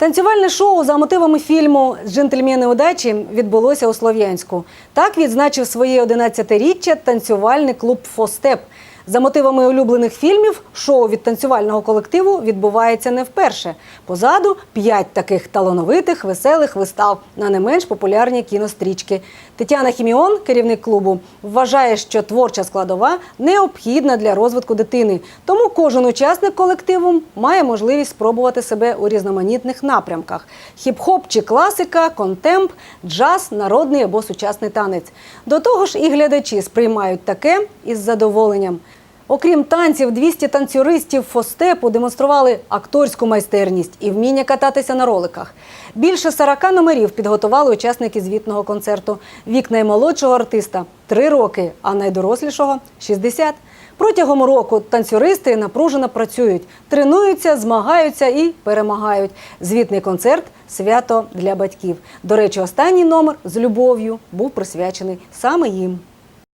Танцювальне шоу за мотивами фільму Джентльмени удачі відбулося у Слов'янську. Так відзначив своє 11-річчя танцювальний клуб Фостеп. За мотивами улюблених фільмів, шоу від танцювального колективу відбувається не вперше. Позаду п'ять таких талановитих, веселих вистав на не менш популярні кінострічки. Тетяна Хіміон, керівник клубу, вважає, що творча складова необхідна для розвитку дитини. Тому кожен учасник колективу має можливість спробувати себе у різноманітних напрямках: хіп-хоп чи класика, контемп, джаз, народний або сучасний танець. До того ж, і глядачі сприймають таке із задоволенням. Окрім танців, 200 танцюристів фостепу демонстрували акторську майстерність і вміння кататися на роликах. Більше 40 номерів підготували учасники звітного концерту. Вік наймолодшого артиста 3 роки, а найдорослішого 60. Протягом року танцюристи напружено працюють, тренуються, змагаються і перемагають. Звітний концерт свято для батьків. До речі, останній номер з любов'ю був присвячений саме їм.